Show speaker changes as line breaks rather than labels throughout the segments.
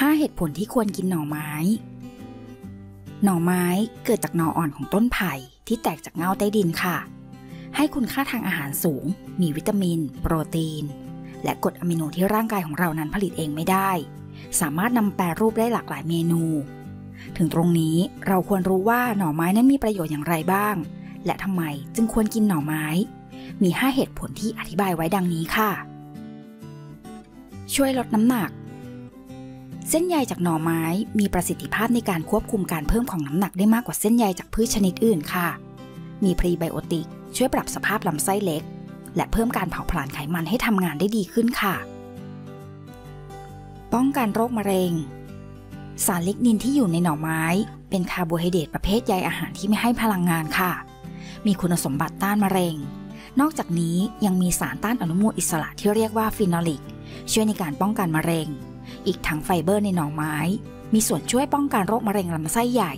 5 เหตุผลที่ควรกินหน่อไม้ หน่อไม้เกิดจากหน่ออ่อนของต้นไผ่ที่แตกจากเงาใต้ดินค่ะ ให้คุณค่าทางอาหารสูง มีวิตามิน โปรตีน และกรดอะมิโนที่ร่างกายของเรานั้นผลิตเองไม่ได้ สามารถนำแปรรูปได้หลากหลายเมนู ถึงตรงนี้เราควรรู้ว่าหน่อไม้นั้นมีประโยชน์อย่างไรบ้าง และทำไมจึงควรกินหน่อไม้ มี 5 เหตุผลที่อธิบายไว้ดังนี้ค่ะ ช่วยลดน้ำหนัก เส้นใยจากหน่อไม้มีประสิทธิภาพในการควบคุมการเพิ่มของน้ำหนักได้มากกว่าเส้นใยจากพืชชนิดอื่นค่ะ มีพรีไบโอติก ช่วยปรับสภาพลำไส้เล็ก และเพิ่มการเผาผลาญไขมันให้ทำงานได้ดีขึ้นค่ะ ป้องกันโรคมะเร็ง สารลิกนินที่อยู่ในหน่อไม้ เป็นคาร์โบไฮเดรตประเภทใยอาหารที่ไม่ให้พลังงานค่ะ มีคุณสมบัติต้านมะเร็ง นอกจากนี้ยังมีสารต้านอนุมูลอิสระที่เรียกว่าฟีนอลิก ช่วยในการป้องกันมะเร็ง อีกทั้งไฟเบอร์ในหน่อไม้ มีส่วนช่วยป้องกันโรคมะเร็งลำไส้ใหญ่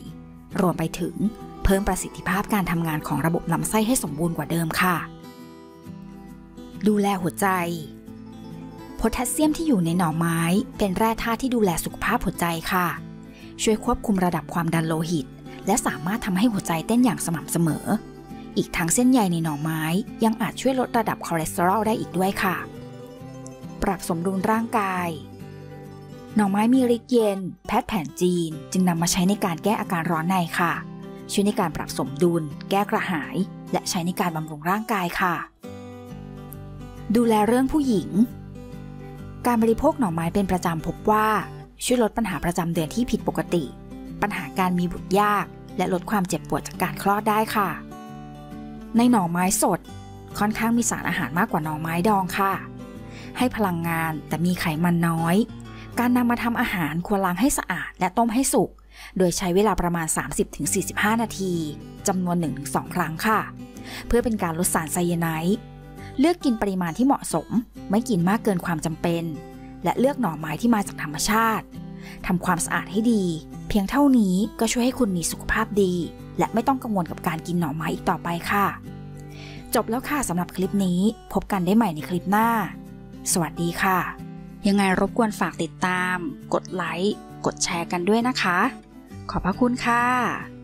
รวมไปถึงเพิ่มประสิทธิภาพการทำงานของระบบลำไส้ให้สมบูรณ์กว่าเดิมค่ะ ดูแลหัวใจ โพแทสเซียมที่อยู่ในหน่อไม้เป็นแร่ธาตุที่ดูแลสุขภาพหัวใจค่ะ ช่วยควบคุมระดับความดันโลหิต และสามารถทำให้หัวใจเต้นอย่างสม่ำเสมอ อีกทั้งเส้นใยในหน่อไม้ยังอาจช่วยลดระดับคอเลสเตอรอลได้อีกด้วยค่ะ ปรับสมดุลร่างกาย หน่อไม้มีฤทธิ์เย็น แพทย์แผนจีน จึงนำมาใช้ในการแก้อาการร้อนในค่ะ ช่วยในการปรับสมดุล แก้กระหาย และใช้ในการบำรุงร่างกายค่ะ ดูแลเรื่องผู้หญิง การบริโภคหน่อไม้เป็นประจำพบว่า ช่วยลดปัญหาประจำเดือนที่ผิดปกติ ปัญหาการมีบุตรยาก และลดความเจ็บปวดจากการคลอดได้ค่ะ ในหน่อไม้สด ค่อนข้างมีสารอาหารมากกว่าหน่อไม้ดองค่ะ ให้พลังงานแต่มีไขมันน้อย การนำมาทำอาหารควรล้างให้สะอาดและต้มให้สุก โดยใช้เวลาประมาณ 30-45 นาทีจำนวน 1-2 ครั้งค่ะ เพื่อเป็นการลดสารไซยาไนด์เลือกกินปริมาณที่เหมาะสม ไม่กินมากเกินความจำเป็น และเลือกหน่อไม้ที่มาจากธรรมชาติทำความสะอาดให้ดี เพียงเท่านี้ก็ช่วยให้คุณมีสุขภาพดี และไม่ต้องกังวลกับการกินหน่อไม้อีกต่อไปค่ะ จบแล้วค่ะสำหรับคลิปนี้ พบกันได้ใหม่ในคลิปหน้า สวัสดีค่ะ ยังไงรบกวนฝากติดตาม กดไลค์ กดแชร์กันด้วยนะคะ ขอบพระคุณค่ะ